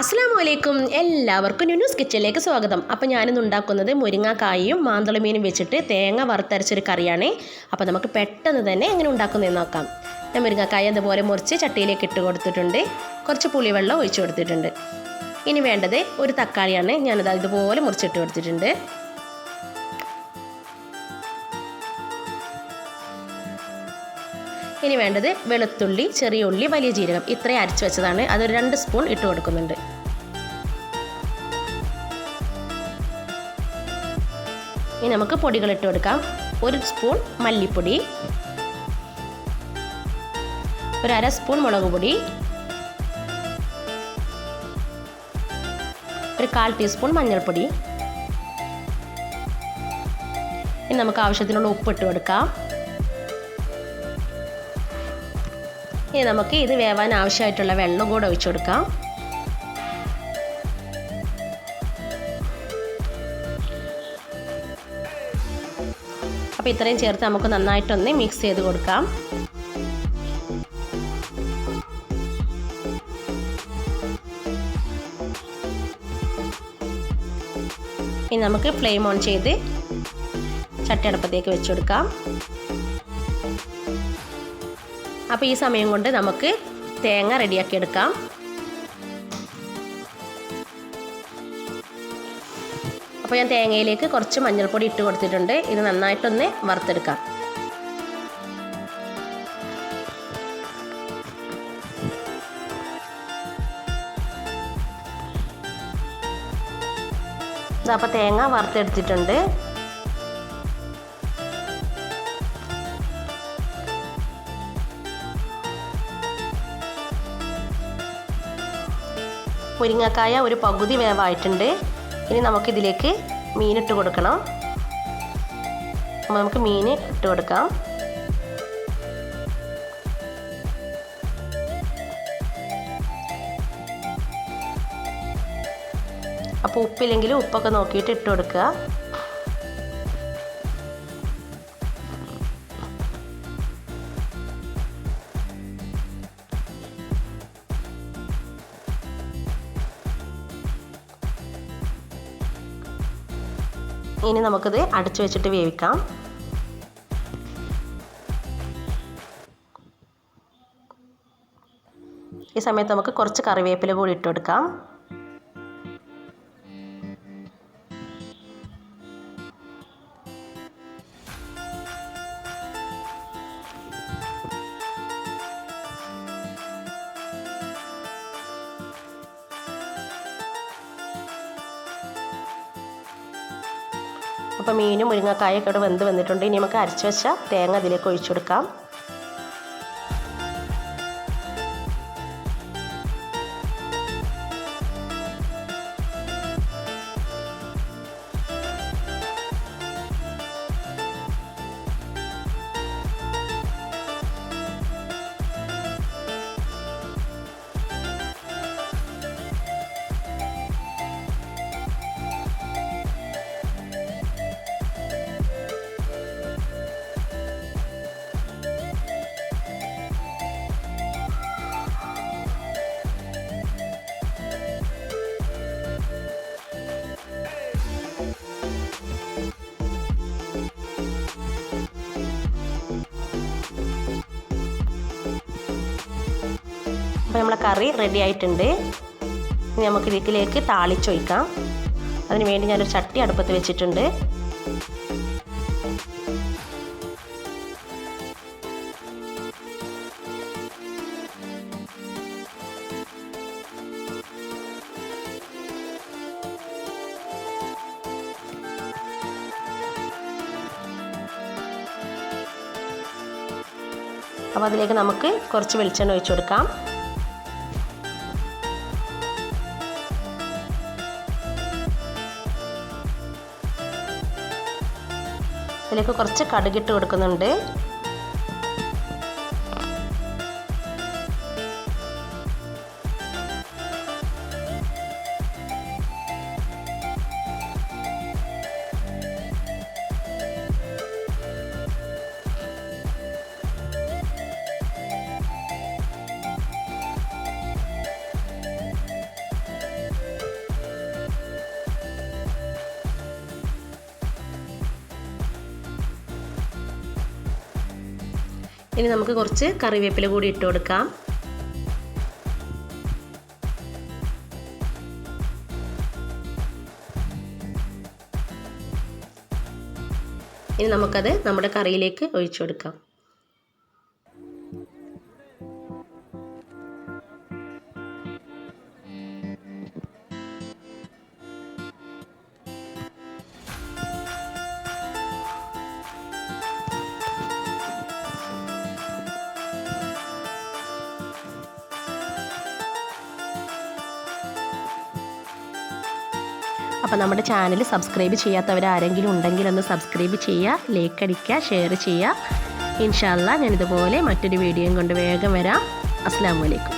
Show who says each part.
Speaker 1: അസ്സാം വലൈക്കും എല്ലാവർക്കും ന്യൂസ് കിച്ചണിലേക്ക് സ്വാഗതം. അപ്പോൾ ഞാനിന്ന് ഉണ്ടാക്കുന്നത് മുരിങ്ങാക്കായും മാന്തളമീനും വെച്ചിട്ട് തേങ്ങ വറുത്തരച്ചൊരു കറിയാണ്. അപ്പോൾ നമുക്ക് പെട്ടെന്ന് തന്നെ എങ്ങനെ ഉണ്ടാക്കുന്നതെന്ന് നോക്കാം. ഞാൻ മുരിങ്ങാക്കായ അതുപോലെ മുറിച്ച് ചട്ടിയിലേക്ക് ഇട്ട് കൊടുത്തിട്ടുണ്ട്. കുറച്ച് പുളിവെള്ളം ഒഴിച്ചു കൊടുത്തിട്ടുണ്ട്. ഇനി വേണ്ടത് ഒരു തക്കാളിയാണ്. ഞാനത് ഇതുപോലെ മുറിച്ചിട്ട് കൊടുത്തിട്ടുണ്ട്. ഇനി വേണ്ടത് വെളുത്തുള്ളി ചെറിയ ഉള്ളി വലിയ ജീരകം. ഇത്രയും അരച്ച് വെച്ചതാണ്. അതൊരു രണ്ട് സ്പൂൺ ഇട്ട് കൊടുക്കുന്നുണ്ട്. ഇനി നമുക്ക് പൊടികൾ ഇട്ട് കൊടുക്കാം. ഒരു സ്പൂൺ മല്ലിപ്പൊടി ഒരു അര സ്പൂൺ മുളക് പൊടി ഒരു കാൽ ടീസ്പൂൺ മഞ്ഞൾപ്പൊടി. ഇനി നമുക്ക് ആവശ്യത്തിനുള്ള ഉപ്പ് ഇട്ട് കൊടുക്കാം. ഇനി നമുക്ക് ഇത് വേവാൻ ആവശ്യമായിട്ടുള്ള വെള്ളം കൂടെ ഒഴിച്ചു കൊടുക്കാം. അപ്പോൾ ഇത്രയും ചേർത്ത് നമുക്ക് നന്നായിട്ടൊന്ന് മിക്സ് ചെയ്ത് കൊടുക്കാം. ഇനി നമുക്ക് ഫ്ലെയിം ഓൺ ചെയ്ത് ചട്ടിയടപ്പത്തേക്ക് വെച്ചു കൊടുക്കാം. അപ്പോൾ ഈ സമയം കൊണ്ട് നമുക്ക് തേങ്ങ റെഡിയാക്കി എടുക്കാം. അപ്പോൾ ഞാൻ തേങ്ങയിലേക്ക് കുറച്ച് മഞ്ഞൾപ്പൊടി ഇട്ട് കൊടുത്തിട്ടുണ്ട്. ഇത് നന്നായിട്ടൊന്ന് വറുത്തെടുക്കാം. അപ്പോൾ തേങ്ങ വറുത്തെടുത്തിട്ടുണ്ട്. മുരിങ്ങക്കായ ഒരു പകുതി വേവായിട്ടുണ്ട്. ഇനി നമുക്കിതിലേക്ക് മീനിട്ട് കൊടുക്കണം. അപ്പോൾ നമുക്ക് മീൻ ഇട്ട് കൊടുക്കാം. അപ്പോൾ ഉപ്പില്ലെങ്കിൽ ഉപ്പൊക്കെ നോക്കിയിട്ട് ഇട്ട് കൊടുക്കുക. ഇനി നമുക്കിത് അടച്ചു വെച്ചിട്ട് വേവിക്കാം. ഈ സമയത്ത് നമുക്ക് കുറച്ച് കറിവേപ്പില കൂടി ഇട്ട് കൊടുക്കാം. അപ്പോൾ മീനും മുരിങ്ങക്കായൊക്കെ ഇവിടെ വെന്ത് വന്നിട്ടുണ്ട്. ഇനി നമുക്ക് അരച്ച് വെച്ച തേങ്ങ അതിലേക്ക് ഒഴിച്ചു കൊടുക്കാം. അപ്പോൾ നമ്മളെ കറി റെഡി ആയിട്ടുണ്ട്. നമുക്ക് ഇതിലേക്ക് താളിച്ചൊഴിക്കാം. അതിന് വേണ്ടി ഞാനൊരു ചട്ടി അടുപ്പത്ത് വെച്ചിട്ടുണ്ട്. അപ്പോൾ അതിലേക്ക് നമുക്ക് കുറച്ച് വെളിച്ചെണ്ണ ഒഴിച്ചു കൊടുക്കാം. അതിലേക്ക് കുറച്ച് കടുകിട്ട് കൊടുക്കുന്നുണ്ട്. ഇനി നമുക്ക് കുറച്ച് കറിവേപ്പില കൂടി ഇട്ട് കൊടുക്കാം. ഇനി നമുക്കത് നമ്മുടെ കറിയിലേക്ക് ഒഴിച്ചു കൊടുക്കാം. അപ്പോൾ നമ്മുടെ ചാനൽ സബ്സ്ക്രൈബ് ചെയ്യാത്തവർ ആരെങ്കിലും ഉണ്ടെങ്കിൽ ഒന്ന് സബ്സ്ക്രൈബ് ചെയ്യുക ലൈക്ക് അടിക്കുക ഷെയർ ചെയ്യുക ഇൻഷാല്ല ഞാനിതുപോലെ മറ്റൊരു വീഡിയോയും കൊണ്ട് വേഗം വരാം. അസ്സാം വലൈക്കും